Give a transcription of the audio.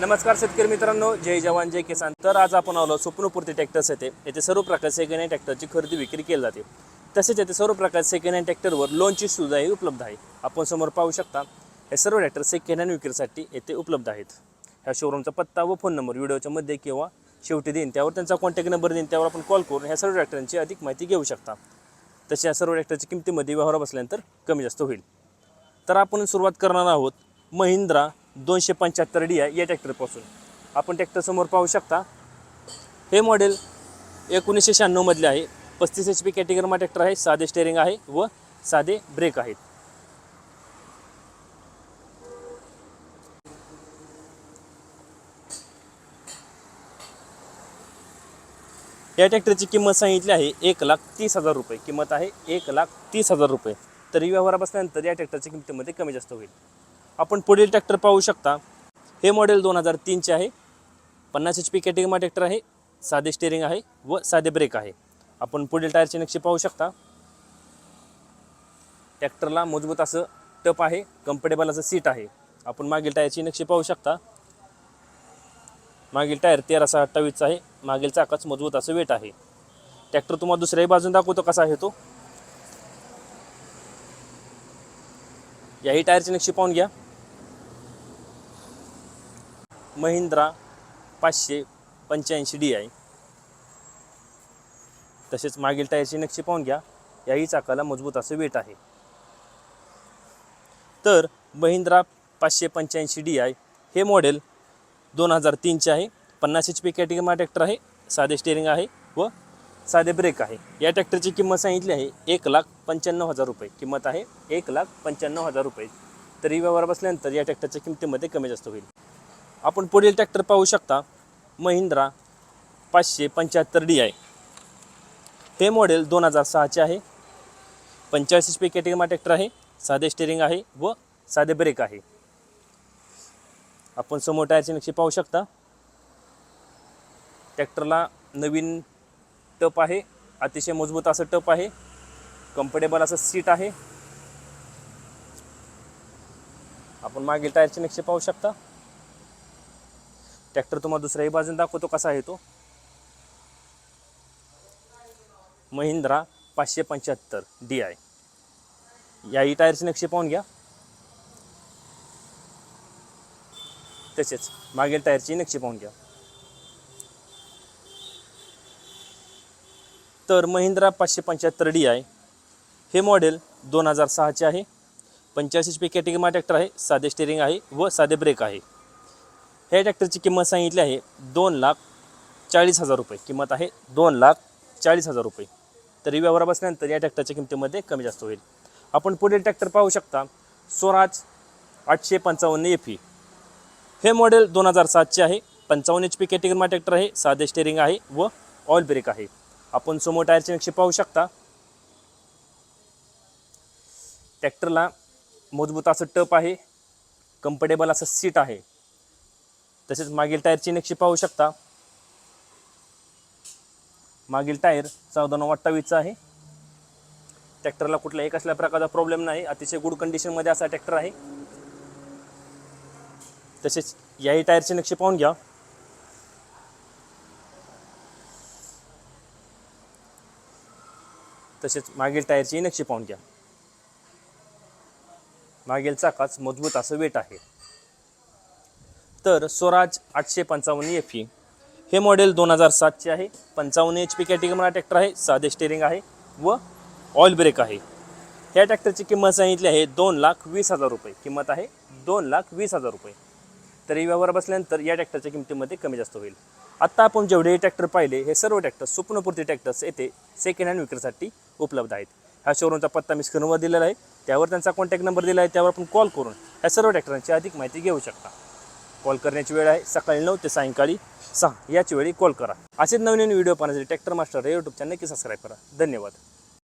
नमस्कार शेतकरी मित्रांनो जय जवान जय किसान. तर आज आपण आलो स्वप्नपूर्ती ट्रॅक्टर्स येते येथे सर्व प्रकारचे सेकंड हँड ट्रॅक्टरची खरेदी विक्री केली जाते. तसेच येथे सर्व प्रकारचे सेकंड हँड ट्रॅक्टरवर लोनची सुविधाही उपलब्ध आहे. आपण समोर पाहू शकता हे सर्व ट्रॅक्टर सेकंड हँड विक्रीसाठी येथे उपलब्ध आहेत. ह्या शोरूमचा पत्ता व फोन नंबर व्हिडिओच्या मध्ये किंवा शेवटी देईन त्यावर त्यांचा कॉन्टॅक्ट नंबर देईन त्यावर आपण कॉल करून ह्या सर्व ट्रॅक्टरांची अधिक माहिती घेऊ शकता. तसे या सर्व ट्रॅक्टरच्या किमतीमध्ये व्यवहार बसल्यानंतर कमी जास्त होईल. तर आपण सुरुवात करणार आहोत महिंद्रा दोनशे पंच्याहत्तर डी आहे या ट्रॅक्टरपासून. आपण ट्रॅक्टरसमोर पाहू शकता हे मॉडेल एकोणीसशे शहाण्णवमधले आहे. पस्तीस एच पी कॅटेगरीमा ट्रॅक्टर आहे साधे स्टेअरिंग आहे व साधे ब्रेक आहेत. या ट्रॅक्टरची किंमत सांगितली आहे एक लाख तीस हजार रुपये. किंमत आहे एक लाख तीस हजार रुपये. तरी व्यवहारा बसल्यानंतर या ट्रॅक्टरच्या किमतीमध्ये कमी जास्त होईल. आपण पुढील ट्रॅक्टर पाहू शकता. हे मॉडेल दोन हजार तीनचे आहे. पन्नास एच पी कॅटेगमा ट्रॅक्टर आहे. साधे स्टेअरिंग आहे व साधे ब्रेक आहे. आपण पुढील टायरचे नक्षी पाहू शकता. ट्रॅक्टरला मजबूत असं टप आहे. कम्फर्टेबल असं सीट आहे. आपण मागील टायरची नक्षी पाहू शकता. मागील टायर तेरा सहा अठ्ठावीसचा आहे. मागील चाकाच मजबूत असं वेट आहे. ट्रॅक्टर तुम्हाला दुसऱ्याही बाजून दाखवतो कसा आहे तो. याही टायरची नक्षी पाहून घ्या. महिंद्रा पाचशे पंच्याऐंशी डी आय तसेच मागील टायरची नक्षी पाहून घ्या. याही चाकाला मजबूत असं वेट आहे. तर महिंद्रा पाचशे पंच्याऐंशी डी आय हे मॉडेल दोन हजार तीनचे आहे. पन्नास एच पी कॅटेगरीमा ट्रॅक्टर आहे. साधे स्टेअरिंग आहे व साधे ब्रेक आहे. या ट्रॅक्टरची किंमत सांगितली आहे. एक लाख पंच्याण्णव हजार रुपये किंमत आहे. एक लाख पंच्याण्णव हजार रुपये. तरी व्यवहार बसल्यानंतर या ट्रॅक्टरच्या किमतीमध्ये कमी जास्त होईल. आपण पुढील ट्रॅक्टर पाहू शकता. महिंद्रा पाचशे पंच्याहत्तर डी आय हे मॉडेल दोन हजार सहाचे आहे. पंचाळीस एच पी कॅटेगमा ट्रॅक्टर आहे. साधे स्टेरिंग आहे व साधे ब्रेक आहे. आपण समोर टायरची नक्षी पाहू शकता. ट्रॅक्टरला नवीन टप आहे. अतिशय मजबूत असं टप आहे. कम्फर्टेबल असं सीट आहे. आपण मागील टायरची नक्षी पाहू शकता. ट्रॅक्टर तुम्हाला दुसऱ्याही बाजून दाखवतो कसा आहे तो. महिंद्रा पाचशे पंच्याहत्तर डी आय. याही टायरची नक्षी पाहून घ्या. तसेच मागील टायरची नक्षी पाहून घ्या. तर महिंद्रा पाचशे पंच्याहत्तर डी आय हे मॉडेल दोन हजार सहाचे आहे. पंच्याऐंशी एच पी कॅटेगमा ट्रॅक्टर आहे साधे स्टेरिंग आहे व साधे ब्रेक आहे. ह्या ट्रॅक्टरची किंमत सांगितली आहे दोन लाख चाळीस हजार रुपये. किंमत आहे दोन लाख चाळीस हजार रुपये. तरी व्यवहार बसल्यानंतर या ट्रॅक्टरच्या किमतीमध्ये कमी जास्त होईल. आपण पुढील ट्रॅक्टर पाहू शकता स्वराज आठशे पंचावन्न एफ ई हे मॉडेल दोन हजार सातचे आहे. पंचावन्न एच पी कॅटेगरीमा ट्रॅक्टर आहे साधे स्टेअरिंग आहे व ऑइल ब्रेक आहे. आपण समोर टायरचे नक्षी पाहू शकता. ट्रॅक्टरला मजबूत असं टप आहे कम्फर्टेबल असं सीट आहे. तसेच मागील टायरची नक्षी पाहू शकता. मागील टायर चौदा नऊ अठ्ठावीसचा आहे. ट्रॅक्टरला कुठलाही कसल्या प्रकारचा प्रॉब्लेम नाही. अतिशय गुड कंडिशनमध्ये असा ट्रॅक्टर आहे. तसेच याही टायरची नक्षी पाहून घ्या. तसेच मागील टायरची नक्षी पाहून घ्या. मागील चाकाच मजबूत असं वेट आहे. तर स्वराज आठशे पंचावन्न एफ ई हे मॉडेल दोन हजार सातचे आहे. पंचावन्न एच पी कॅटेगरीमध्ये ट्रॅक्टर आहे. साधे स्टेरिंग आहे व ऑइल ब्रेक आहे. या ट्रॅक्टरची किंमत सांगितली आहे दोन लाख वीस हजार रुपये. किंमत आहे दोन लाख वीस हजार रुपये. तरी व्यवहार बसल्यानंतर या ट्रॅक्टरच्या किमतीमध्ये कमी जास्त होईल. आत्ता आपण जेवढे ट्रॅक्टर पाहिले हे सर्व ट्रॅक्टर स्वप्नपूर्ती ट्रॅक्टर्स येथे सेकंड हँड विक्रीसाठी उपलब्ध आहेत. ह्या शोरूमचा पत्ता मी स्क्रीनवर दिलेला आहे. त्यावर त्यांचा कॉन्टॅक्ट नंबर दिला आहे. त्यावर आपण कॉल करून ह्या सर्व ट्रॅक्टरांची अधिक माहिती घेऊ शकता. कॉल करण्याची वेळ आहे. सकाळी नऊ ते सायंकाळी सहा याच वेळी कॉल करा. असेच नवीन नवीन व्हिडिओ पाहण्यासाठी ट्रॅक्टर मास्टर या यूट्यूब चॅनल नक्की सबस्क्राईब करा. धन्यवाद.